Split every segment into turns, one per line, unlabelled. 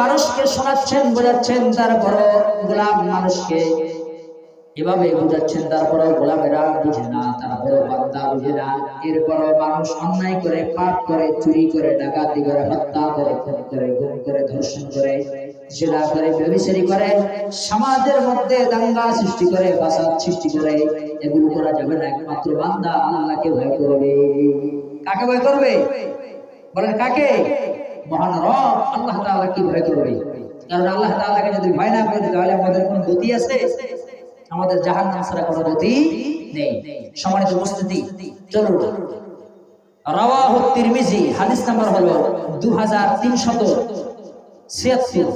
মানুষকে শোনাচ্ছেন বোঝাচ্ছেন তারপর গোলাম মানুষকে এভাবে বোঝাচ্ছেন তারপর গোলামেরা বুঝে না তারপর বান্দা বুঝে না এরপর মানুষ অন্যায় করে পাপ করে চুরি করে ডাকাতি করে হত্যা করে খুন করে গুম করে ধর্ষণ করে জেলা করে ব্যবচারি করে সমাজের মধ্যে দাঙ্গা সৃষ্টি করে বাসাদ সৃষ্টি করে এগুলো করা যাবে না একমাত্র বান্দা আল্লাহকে ভয় করবে কাকে ভয় করবে বলেন কাকে মহান রব আল্লাহ তাআলা কি ভয় করবে কারণ আল্লাহ তাআলাকে যদি ভয় না করি তাহলে আমাদের কোন গতি আছে আমাদের জাহান্নাম ছাড়া কোনো গতি নেই সম্মানিত উপস্থিতি চলুন রাওয়াহু তিরমিজি হাদিস নাম্বার হলো 2376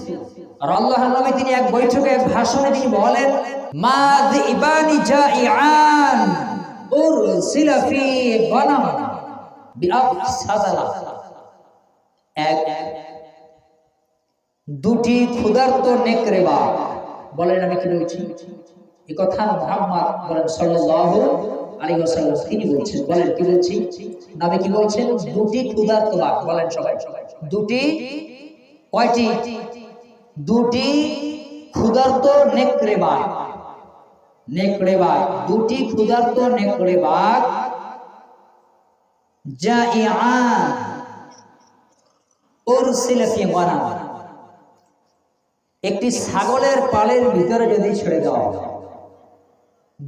আর আল্লাহ নবী তিনি এক বৈঠকে এক ভাষণে তিনি বলেন মাদ ইবানি জাইআন উরসিলা ফি গনাম সাদালা এক দুটি ক্ষুধার্ত বা বলেন আমি কি বলছি এ কথা মোহাম্মদ বলেন সাল্লাহ তিনি বলছেন বলেন কি বলছি নামে কি বলছেন দুটি ক্ষুধার্ত বাঘ বলেন সবাই দুটি কয়টি দুটি ক্ষুধার্ত নেকড়ে বা নেকড়ে দুটি ক্ষুধার্ত নেকড়ে বাঘ যা একটি ছাগলের পালের ভিতরে যদি ছেড়ে দেওয়া হয়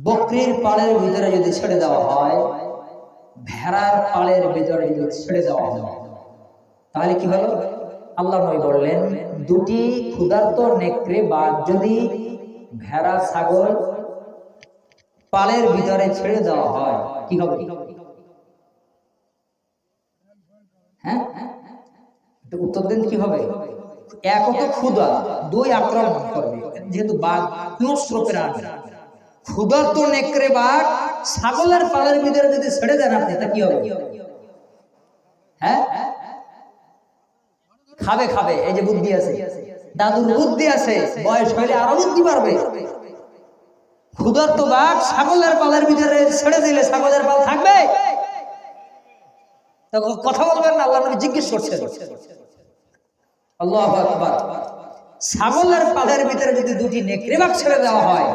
বকরির পালের ভিতরে যদি ছেড়ে দেওয়া হয় ভেড়ার পালের ভিতরে যদি ছেড়ে দেওয়া হয় তাহলে কি হলো আল্লাহ নবী বললেন দুটি ক্ষুধার্ত নেকড়ে বা যদি ভেড়া ছাগল পালের ভিতরে ছেড়ে দেওয়া হয় কি হবে হ্যাঁ হ্যাঁ উত্তর দিন কি হবে এক হতো ক্ষুদা দুই আক্রমণ করবে যেহেতু বাঘ স্রোতের আসবে ক্ষুদার তো নেকড়ে বাঘ ছাগলের পালের ভিতরে যদি ছেড়ে দেন আপনি তা কি হবে হ্যাঁ খাবে খাবে এই যে বুদ্ধি আছে দাদুর বুদ্ধি আছে বয়স হইলে আরো বুদ্ধি পারবে বাড়বে তো বাঘ ছাগলের পালের ভিতরে ছেড়ে দিলে ছাগলের পাল থাকবে কথা বলবেন না আল্লাহ জিজ্ঞেস করছেন আল্লাহ ছাগলের পাদের ভিতরে যদি দুটি নেকড়ে বাঘ ছেড়ে দেওয়া হয়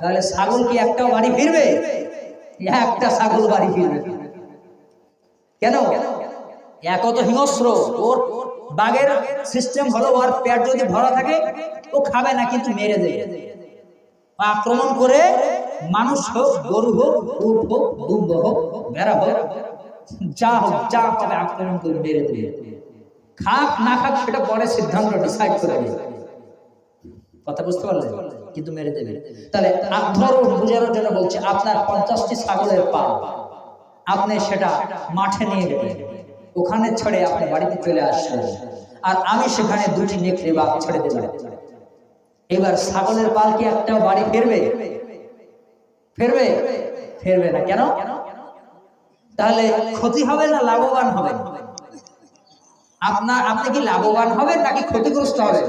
তাহলে ছাগল কি একটা বাড়ি ফিরবে একটা ছাগল বাড়ি ফিরবে কেন এক তো হিংস্র ওর বাঘের সিস্টেম ভালো ওর পেট যদি ভরা থাকে ও খাবে না কিন্তু মেরে দেবে আক্রমণ করে মানুষ হোক গরু হোক উট হোক দুম্ব হোক ভেড়া হোক যা হোক যা পাবে আক্রমণ করে মেরে দিয়ে খাক না খাক সেটা পরে সিদ্ধান্ত ডিসাইড করে দেবে কথা বুঝতে পারলেন কিন্তু মেরে দেবে তাহলে আধরও বুঝানোর জন্য বলছে আপনার পঞ্চাশটি ছাগলের পা আপনি সেটা মাঠে নিয়ে গেলেন ওখানে ছেড়ে আপনি বাড়িতে চলে আসলেন আর আমি সেখানে দুটি নেকড়ে বা ছেড়ে দেবেন এবার ছাগলের পাল কি একটা বাড়ি ফেরবে ফেরবে ফেরবে না কেন কেন তাহলে ক্ষতি হবে না লাভবান হবে আপনার আপনি কি লাভবান হবেন নাকি ক্ষতিগ্রস্ত হবে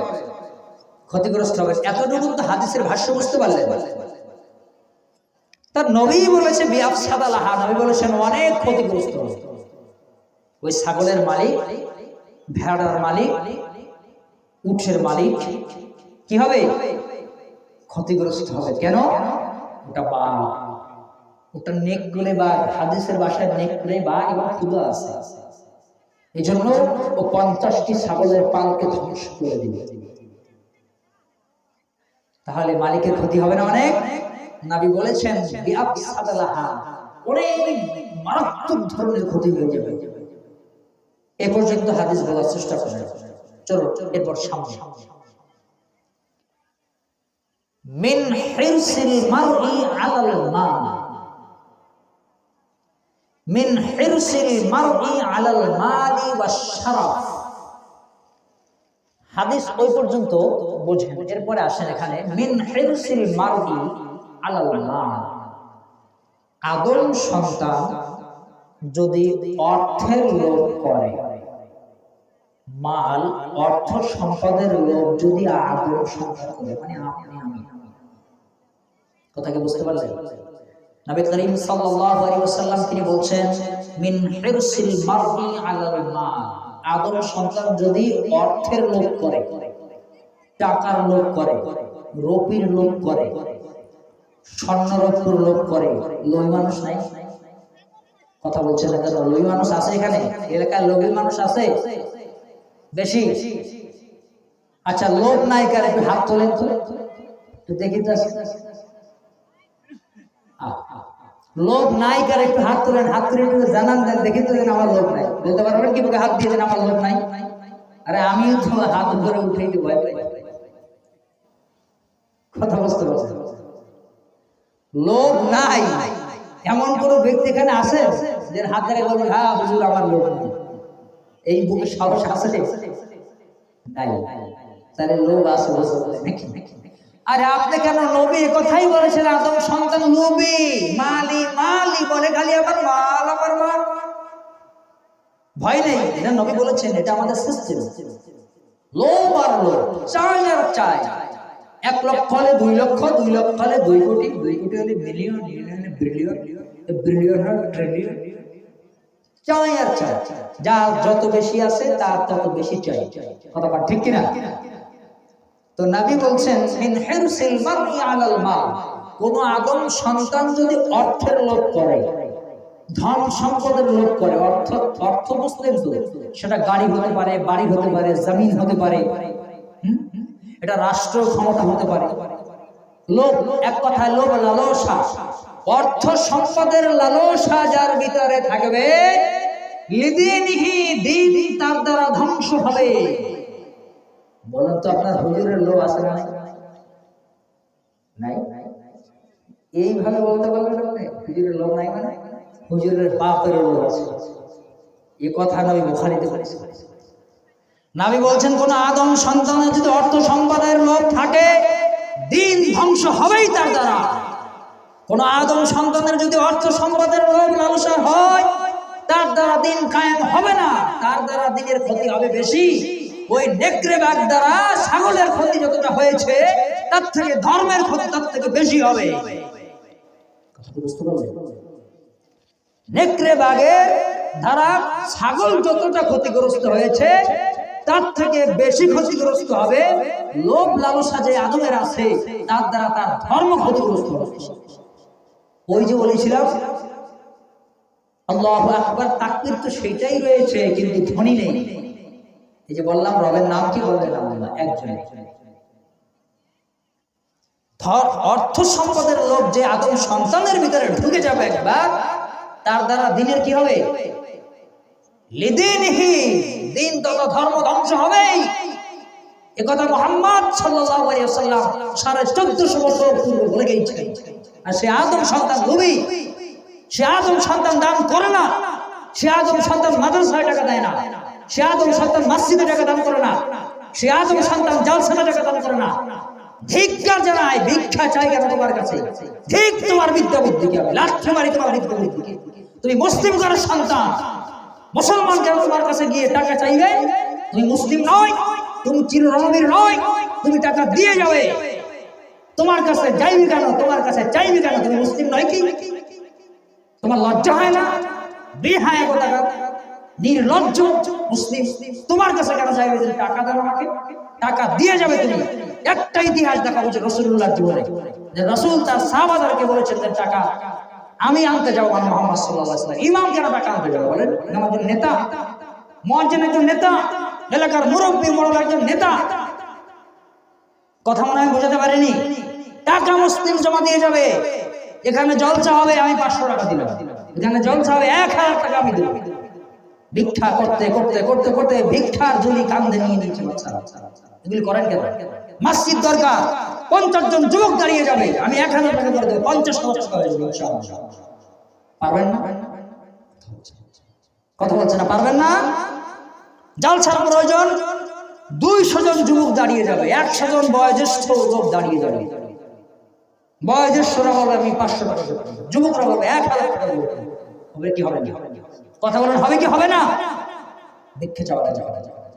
ক্ষতিগ্রস্ত হবে এতটুকু তো হাদিসের ভাষ্য বুঝতে পারলেন তার নবী বলেছে বিয়াব সাদা লাহা নবী বলেছেন অনেক ক্ষতিগ্রস্ত ওই ছাগলের মালিক ভেড়ার মালিক উঠের মালিক কি হবে ক্ষতিগ্রস্ত হবে কেন ওটা পা নেক বা হাদিসের বাসায় নেক বা এবং ক্ষুদা আছে এই জন্য ও পঞ্চাশটি ছাগলের পালকে ধ্বংস করে দিবে তাহলে মালিকের ক্ষতি হবে না অনেক নাবি বলেছেন মারাত্মক ধরনের ক্ষতি হয়ে যাবে এ পর্যন্ত হাদিস বলার চেষ্টা করে চলো এরপর সামনে মিন হিরসিল মারি আলাল মাল মিন হিরসিল মারই আলাল মালি ওয়া শারাফ হাদিস ওই পর্যন্ত বুঝেন এরপরে আসেন এখানে মিন হিরসিল মারই আলাল মাল আদম সন্তান যদি অর্থের লোভ করে মাল অর্থ সম্পদের লোভ যদি আদম সন্তান করে মানে আপনি আমি কি বুঝতে পারলেন নবী করিম সাল্লাল্লাহু আলাইহি ওয়াসাল্লাম তিনি বলছেন মিন হিরসিল আলাল মাল আদম সন্তান যদি অর্থের লোভ করে টাকার লোভ করে লোভ করে লোভ করে মানুষ নাই কথা বলছেন না কেন মানুষ আছে এখানে এলাকায় লোভী মানুষ আছে বেশি আচ্ছা লোভ নাই কারে হাত তোলেন তো দেখি তো লোভ নাই কার একটু হাত তোলেন হাত তুলে একটু জানান দেন দেখি তো দেন আমার লোভ নাই বলতে পারবেন কি হাত দিয়ে দেন আমার লোভ নাই আরে আমিও তো হাত ধরে উঠাইতে ভয় কথা বুঝতে পারছি লোভ নাই এমন কোন ব্যক্তি এখানে আছে যে হাত ধরে বলবে হ্যাঁ হুজুর আমার লোভ নাই এই বুকে সাহস আছে নাই তাহলে লোভ আছে বুঝতে নাকি নাকি আর আপনি কেন নবী কথাই বলেছেন আদম সন্তান নবী মালি মালি বলে খালি আমার মাল আমার মাল ভয় নেই এটা নবী বলেছেন এটা আমাদের সিস্টেম লো আর চাই আর চাই এক লক্ষ হলে দুই লক্ষ দুই লক্ষ হলে দুই কোটি দুই কোটি হলে মিলিয়ন মিলিয়ন হলে ট্রিলিয়ন চাই আর চাই যার যত বেশি আছে তার তত বেশি চাই কথাটা ঠিক কিনা তো নাবি বলছেন কোন আদম সন্তান যদি অর্থের লোভ করে ধন সম্পদের লোভ করে অর্থ অর্থ বুঝলেন সেটা গাড়ি হতে পারে বাড়ি হতে পারে জমিন হতে পারে এটা রাষ্ট্র ক্ষমতা হতে পারে লোভ এক কথায় লোভ লালসা অর্থ সম্পদের লালসা যার ভিতরে থাকবে তার দ্বারা ধ্বংস হবে বলুন তো আপনার হুজুরের লোভ আছে না নাই এইভাবে বলতে পারবেন আপনি হুজুরের লোক নাই মানে হুজুরের বাপের লোক আছে এ কথা নবী বুখারিতে বলেছে নাবি বলছেন কোন আদম সন্তানের যদি অর্থ সম্পদের লোভ থাকে দিন ধ্বংস হবেই তার দ্বারা কোন আদম সন্তানের যদি অর্থ সম্পদের লোভ লালসা হয় তার দ্বারা দিন কায়েম হবে না তার দ্বারা দিনের ক্ষতি হবে বেশি ওই নেকড়ে বাঘ দ্বারা ছাগলের ক্ষতি যতটা হয়েছে তার থেকে ধর্মের ক্ষতি তার থেকে বেশি হবে নেকড়ে বাঘের দ্বারা ছাগল যতটা ক্ষতিগ্রস্ত হয়েছে তার থেকে বেশি ক্ষতিগ্রস্ত হবে লোভ লালসা যে আদমের আছে তার দ্বারা তার ধর্ম ক্ষতিগ্রস্ত হবে ওই যে বলেছিলাম আল্লাহ আকবর তাকবির তো সেটাই রয়েছে কিন্তু ধ্বনি নেই এই যে বললাম রবের নাম কি বললেন আল্লাহ একজন অর্থ সম্পদের লোভ যে আদম সন্তানের ভিতরে ঢুকে যাবে একবার তার দ্বারা দিনের কি হবে দিন ধর্ম ধ্বংস হবেই একথা মোহাম্মদ সাল্লাল্লাহু বছর বলে আর সে আদম সন্তান নবী সে আদম সন্তান দান করে না সে আদম সন্তান মাদ্রাসায় টাকা দেয় না সে আদম সন্তান মসজিদে টাকা দান করে না সে আদম সন্তান জলসানা টাকা দান করে না ধিক্কার জানায় ভিক্ষা চাই তোমার কাছে ঠিক তোমার বিদ্যা বুদ্ধিকে আমি লাঠি মারি তোমার বিদ্যা বুদ্ধিকে তুমি মুসলিম ঘরের সন্তান মুসলমান কেন তোমার কাছে গিয়ে টাকা চাইবে তুমি মুসলিম নয় তুমি চিররণবীর নয় তুমি টাকা দিয়ে যাবে তোমার কাছে যাইবে কেন তোমার কাছে চাইবে কেন তুমি মুসলিম নয় কি তোমার লজ্জা হয় না বেহায় কোথাকার নির্লজ্জ মুসলিম তোমার কাছে কেন চাইবে যে টাকা আমাকে টাকা দিয়ে যাবে তুমি একটা ইতিহাস দেখা যে রসুল্লাহ জীবনে যে রসুল তার বলেছেন যে টাকা আমি আনতে যাবো আমি মোহাম্মদ সাল্লাহ ইমাম কেন টাকা আনতে যাবো বলেন একজন নেতা মহাজন একজন নেতা এলাকার মুরব্বী মরল একজন নেতা কথা মনে হয় বোঝাতে পারিনি টাকা মুসলিম জমা দিয়ে যাবে এখানে জলসা হবে আমি পাঁচশো টাকা দিলাম এখানে জলসার এক হাজার টাকা আমি দেবো ভিক্ষা করতে করতে করতে করতে ভিক্ষার ঝুলি কান্দে নিয়ে নিয়েছে এগুলি করেন কেন দরকার পঞ্চাশ জন যুবক দাঁড়িয়ে যাবে আমি এক হাজার টাকা করে দেবো পঞ্চাশ পারবেন না কথা বলছে না পারবেন না প্রয়োজন দুইশো জন যুবক দাঁড়িয়ে যাবে একশো জন বয়োজ্যেষ্ঠ লোক দাঁড়িয়ে যাবে বলবে আমি পাঁচশো যুবকরা বলবে এক হাজার হবে কি হবে কথা হবে কি হবে না দেখে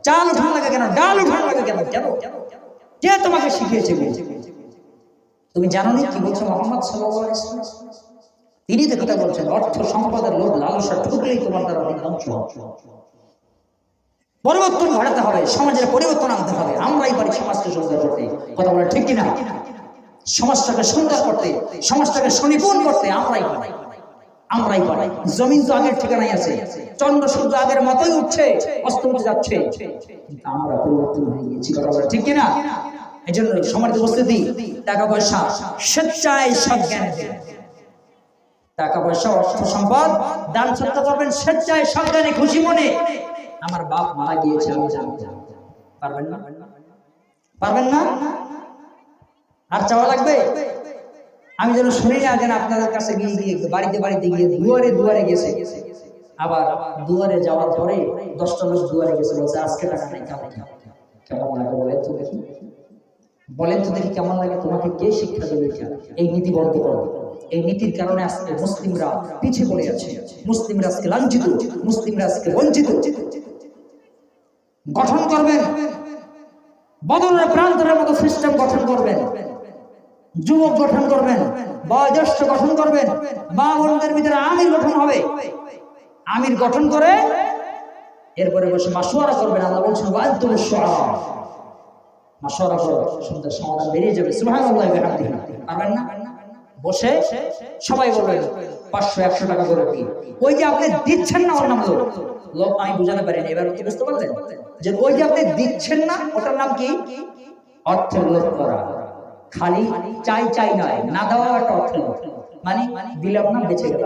চাল উঠানো লাগে কেন ডাল উঠানো লাগে কেন কেন কে তোমাকে শিখিয়েছে তুমি জানো কি বলছো মোহাম্মদ সাল্লাহ তিনি তো কথা বলছেন অর্থ সম্পদের লোভ লালসা ঠুকলেই তোমার দ্বারা অনেক ধ্বংস পরিবর্তন ঘটাতে হবে সমাজের পরিবর্তন আনতে হবে আমরাই পারি সমাজকে সুন্দর করতে কথা বলে ঠিক কিনা সমাজটাকে সুন্দর করতে সমাজটাকে সুনিপুণ করতে আমরাই পারি আমরাই পারি জমিন তো আগের ঠিকানায় আছে চন্দ্র সূর্য আগের মতোই উঠছে অস্ত উঠে যাচ্ছে আমরা পরিবর্তন হয়ে গেছি কথা ঠিক কিনা এই জন্য সমাজ উপস্থিতি টাকা পয়সা স্বেচ্ছায় সব জ্ঞান টাকা পয়সা অর্থ সম্পদ দান সত্তা করবেন স্বেচ্ছায় সজ্ঞানে খুশি মনে আমার বাপ মারা গিয়েছে আমি জানি পারবেন না পারবেন না আর চাওয়া লাগবে আমি যেন শুনি না যেন আপনাদের কাছে গিয়ে গিয়ে বাড়িতে বাড়িতে গিয়ে দুয়ারে দুয়ারে গেছে আবার দুয়ারে যাওয়ার পরে দশটা মাস দুয়ারে গেছে বলছে আজকে টাকা নাই কেমন কেমন লাগে বলেন তো দেখি বলেন তো দেখি কেমন লাগে তোমাকে কে শিক্ষা দেবে এই নীতি বন্ধ করো এই নীতির কারণে আজকে মুসলিমরা পিছিয়ে পড়ে আছে মুসলিমরা আজকে লাঞ্ছিত মুসলিমরা আজকে বঞ্চিত গঠন করবেন বদলের প্রান্তরের মতো সিস্টেম গঠন করবেন যুবক গঠন করবেন বয়োজ্যেষ্ঠ গঠন করবেন মা বোনদের ভিতরে আমির গঠন হবে আমির গঠন করে এরপরে বসে মাসোয়ারা করবেন আল্লাহ বলছেন না এবার কি বুঝতে যে ওই যে আপনি দিচ্ছেন না ওটার নাম কি অর্থের লোক করা খালি চাই চাই নয় না দেওয়ার অর্থ মানে দিলাম না বেঁচে গেল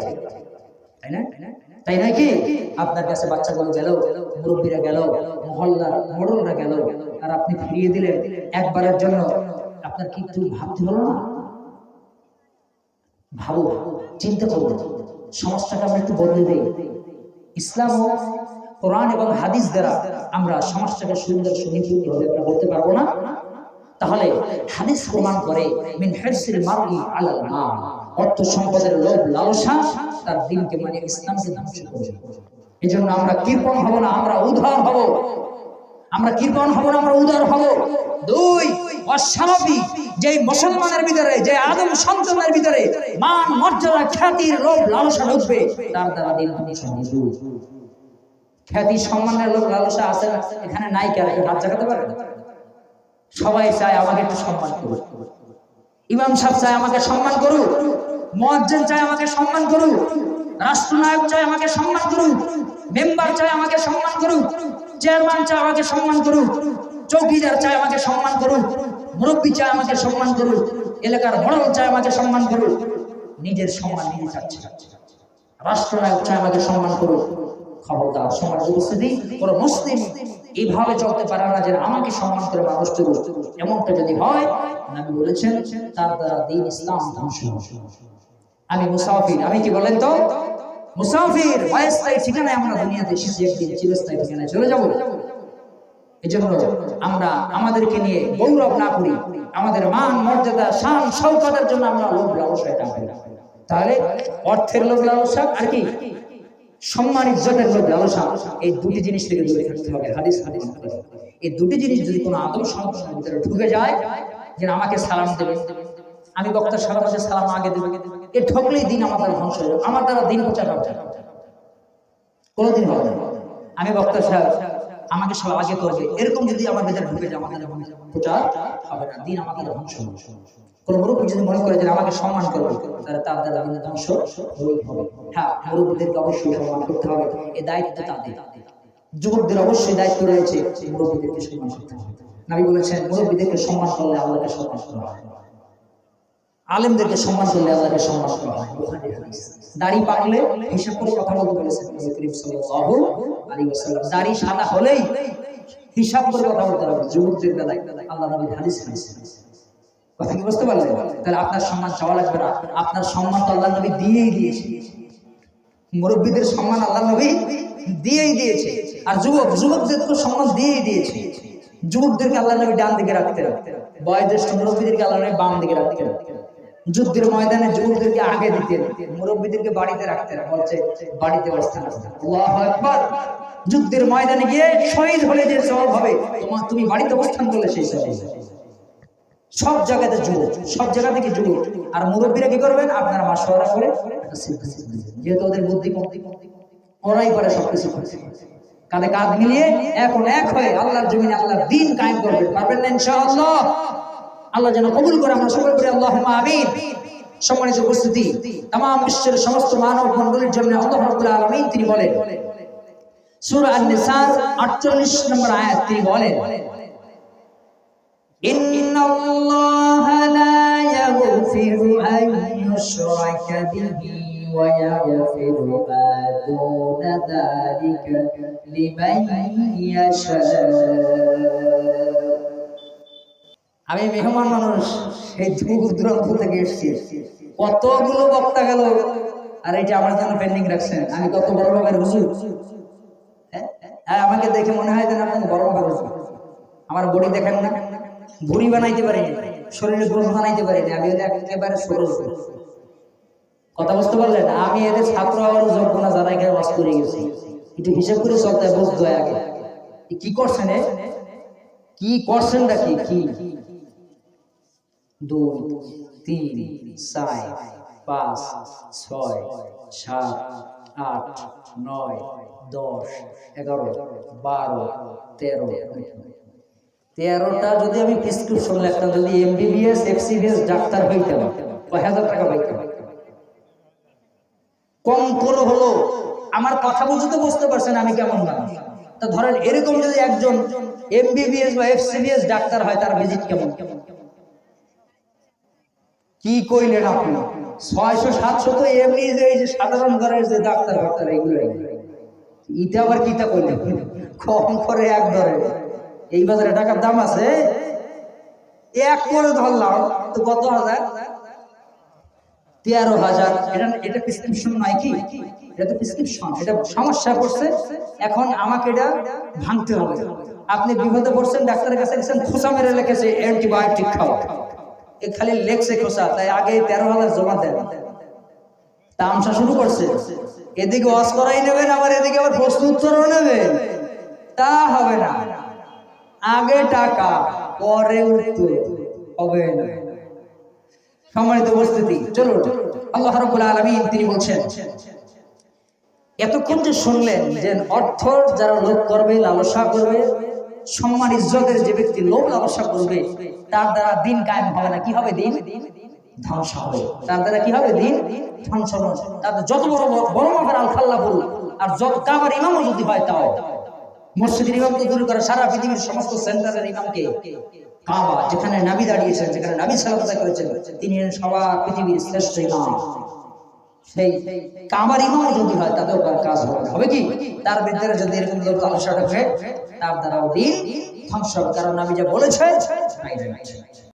তাই না তাই নয় কি আপনার কাছে বাচ্চাগুলো গেল মুরব্বীরা গেল মহল্লার মোড়লরা গেল আর আপনি ফিরিয়ে দিলেন একবারের জন্য আপনার কি কিছু ভাবতে হলো না ভাবো চিন্তা করবো সমস্যাটা আমরা একটু বদলে দিই ইসলাম ও কোরআন এবং হাদিস দ্বারা আমরা সমাজটাকে সুন্দর সুনিপুণভাবে আমরা বলতে পারবো না তাহলে হাদিস প্রমাণ করে মিন হিরসিল মারি আলাল মা অর্থ সম্পদের লোভ লালসা তার দিনকে মানে ইসলামকে ধ্বংস করে এজন্য আমরা কৃপণ হব না আমরা উদার হব আমরা কৃপণ হব না আমরা উদার হব দুই অস্বাভাবিক যে মুসলমানের ভিতরে যে আদম সন্তানের ভিতরে মান মর্যাদা খ্যাতির লোভ লালসা ঢুকবে তার দ্বারা দিন ধ্বংস খ্যাতি সম্মানের লোভ লালসা আছে এখানে নাই কেন এই হাত জাগাতে পারে না সবাই চায় আমাকে একটু সম্মান করুক ইমাম সাহেব চায় আমাকে সম্মান করুক মহাজন চায় আমাকে সম্মান করুক রাষ্ট্রনায়ক চায় আমাকে সম্মান করুক মেম্বার চায় আমাকে সম্মান করুক চেয়ারম্যান চায় আমাকে সম্মান করুক চৌকিদার চায় আমাকে সম্মান করুক মুরব্বী চায় আমাকে সম্মান করুক এলাকার বড় চায় আমাকে সম্মান করুক নিজের সম্মান নিয়ে যাচ্ছে রাষ্ট্রনায়ক চায় আমাকে সম্মান করুক খবরদার সমাজ উপস্থিতি মুসলিম এইভাবে চলতে পারে না যে আমাকে সম্মান করে মানুষ করতে এমনটা যদি হয় আমি বলেছেন তার দ্বারা দিন ইসলাম ধ্বংস আমি মুসাফির আমি কি বলেন তো মুসাফির অস্থায়ী ঠিকানায় আমরা দুনিয়াতে এসেছি একদিন চিরস্থায়ী ঠিকানায় চলে আমরা আমাদেরকে নিয়ে গৌরব না করি আমাদের মান মর্যাদা শান সৌকতার জন্য আমরা লোভ লালসা তাহলে অর্থের লোভ লালসা আর কি সম্মান ইজ্জতের যে লালসা এই দুটি জিনিস থেকে দূরে থাকতে হবে হাদিস হাদিস এই দুটি জিনিস যদি কোনো আদম সংসারের ঢুকে যায় যেন আমাকে সালাম দেবে আমি বক্তার সারা মাসে সালাম আগে দেবে এ ঠকলেই দিন আমার দ্বারা ধ্বংস হয়ে আমার দ্বারা দিন প্রচার হবে কোনোদিন হবে আমি বক্তা সাহেব আমাকে সব আগে করবে এরকম যদি আমার ভেতরে ঢুকে যায় আমাকে যখন প্রচার হবে না দিন আমাকে যখন ধ্বংস কোন মুরব্বী যদি মনে করে যে আমাকে সম্মান করবে তাহলে তাদের দ্বারা ধ্বংস হ্যাঁ মুরব্বীদেরকে অবশ্যই সম্মান করতে হবে এ দায়িত্ব তাদের যুবকদের অবশ্যই দায়িত্ব রয়েছে মুরব্বীদেরকে সম্মান করতে হবে নাবি বলেছেন মুরব্বীদেরকে সম্মান করলে আমাদেরকে সম্মান করা হয় আলেমদেরকে সম্মান করলে আল্লাহকে সম্মান করা হয় দাড়ি পাকলে হিসাব করে কথা বলতে পেরেছেন নবী করিম সাল্লাল্লাহু আলাইহি ওয়াসাল্লাম দাড়ি সাদা হলেই হিসাব করে কথা বলতে হবে যুবকদের বেলায় আল্লাহ নবী হাদিস হাদিস কথা কি বুঝতে পারলেন তাহলে আপনার সম্মান চাওয়া লাগবে না আপনার সম্মান তো আল্লাহ নবী দিয়েই দিয়েছে মুরব্বীদের সম্মান আল্লাহ নবী দিয়েই দিয়েছে আর যুবক যুবকদেরকে সম্মান দিয়েই দিয়েছে যুবকদেরকে আল্লাহ নবী ডান দিকে রাখতে রাখতে বয়োজ্যেষ্ঠ মুরব্বীদেরকে আল্লাহ নবী বাম দিকে রাখতে রাখতে যুদ্ধের ময়দানে যুবকদেরকে আগে দিতেন মুরব্বীদেরকে বাড়িতে রাখতেন বলছে বাড়িতে বসতেন একবার যুদ্ধের ময়দানে গিয়ে শহীদ হলে যে সব হবে তোমার তুমি বাড়িতে অবস্থান করলে সেই সব সব জায়গাতে যুব সব জায়গা থেকে যুব আর মুরব্বীরা কি করবেন আপনারা মাসোয়ারা করে যেহেতু ওদের বুদ্ধি কমতি কমতি ওরাই করে সবকিছু করছে কাঁধে কাঁধ মিলিয়ে এখন এক হয়ে আল্লাহর জমিনে আল্লাহ দিন কায়েম করবে পারবেন না ইনশাআল্লাহ আল্লাহ যেন কবুল করে আমরা সকল করে আল্লাহ আমিন সম্মানিত উপস্থিতি তাম বিশ্বের সমস্ত মানব মন্ডলীর জন্য আল্লাহ রাবুল তিনি বলেন সুর আল আটচল্লিশ নম্বর আয়াত তিনি বলেন إن আমি মেহমান মানুষ এই দূর দূরান্ত থেকে এসছি কতগুলো বক্তা গেল আর এইটা আমার জন্য পেন্ডিং রাখছেন আমি কত বড় লোকের হুজুর হ্যাঁ, হ্যাঁ আমাকে দেখে মনে হয় যেন আপনার বড় লোকের হুজুর আমার বডি দেখেন না ভুড়ি বানাইতে পারি শরীরে গ্রোথ বানাইতে পারি না আমি একেবারে সরল কথা বুঝতে পারলেন আমি এদের ছাত্র হওয়ার যোগ্য না যারা এখানে বাস করে গেছি কিন্তু হিসেব করে চলতে বুঝতে হয় আগে কি করছেন কি করছেন নাকি কি দুই তিন চার পাঁচ ছয় সাত আট নয় দশ এগারো বারো তেরো তেরোটা যদি আমি প্রেসক্রিপশন লিখতাম যদি এমবিবিএস এফসিবিএস ডাক্তার হইতাম কয় হাজার টাকা পাইতাম কম করে হলো আমার কথা বুঝতে বুঝতে পারছেন আমি কেমন মানুষ তা ধরেন এরকম যদি একজন এমবিবিএস বা এফসিবিএস ডাক্তার হয় তার ভিজিট কেমন কেমন কি কইলেন আপনি ছয়শো সাতশো তো এমনি যে এই যে সাধারণ ঘরের যে ডাক্তার ফাক্তার এইগুলো ইটা আবার কিটা কইলেন কম করে এক ধরে এই বাজারে টাকার দাম আছে এক করে ধরলাম তো কত হাজার তেরো হাজার এটা এটা প্রেসক্রিপশন নয় কি এটা তো প্রেসক্রিপশন এটা সমস্যা পড়ছে এখন আমাকে এটা ভাঙতে হবে আপনি বিপদে পড়ছেন ডাক্তারের কাছে গেছেন খোসা মেরে লেখেছে অ্যান্টিবায়োটিক খাওয়া খালি লেখছে খোসা তাই আগে তেরো হাজার জমা দেন তামসা শুরু করছে এদিকে ওয়াজ করাই নেবেন আবার এদিকে আবার প্রশ্ন উত্তরও নেবেন তা হবে না আগে টাকা পরে উত্তর হবে না সম্মানিত উপস্থিতি চলুন আল্লাহ রাব্বুল আলামিন তিনি বলছেন এতক্ষণ যে শুনলেন যে অর্থ যারা লোভ করবে লালসা করবে সম্মান ইজ্জতের যে ব্যক্তি লোভ লালসা করবে তার দ্বারা দিন কায়েম হবে না কি হবে দিন ধ্বংস হবে তার দ্বারা কি হবে দিন ধ্বংস হবে তার যত বড় বড় মাপের আলফাল্লা বলুন আর যত কাবার ইমামও যদি হয় তাও মসজিদের ইমামকে দূর করে সারা পৃথিবীর সমস্ত সেন্টারের ইমামকে কাবা যেখানে নাবি দাঁড়িয়েছেন যেখানে নাবি সালাম করেছেন তিনি সবার পৃথিবীর শ্রেষ্ঠ ইমাম সেই কামার ইমাম যদি হয় তাতেও তার কাজ হবে হবে কি তার ভিতরে যদি এরকম লোক আলোচনা করে তার দ্বারাও দিন ধ্বংস কারণ আমি যা বলেছে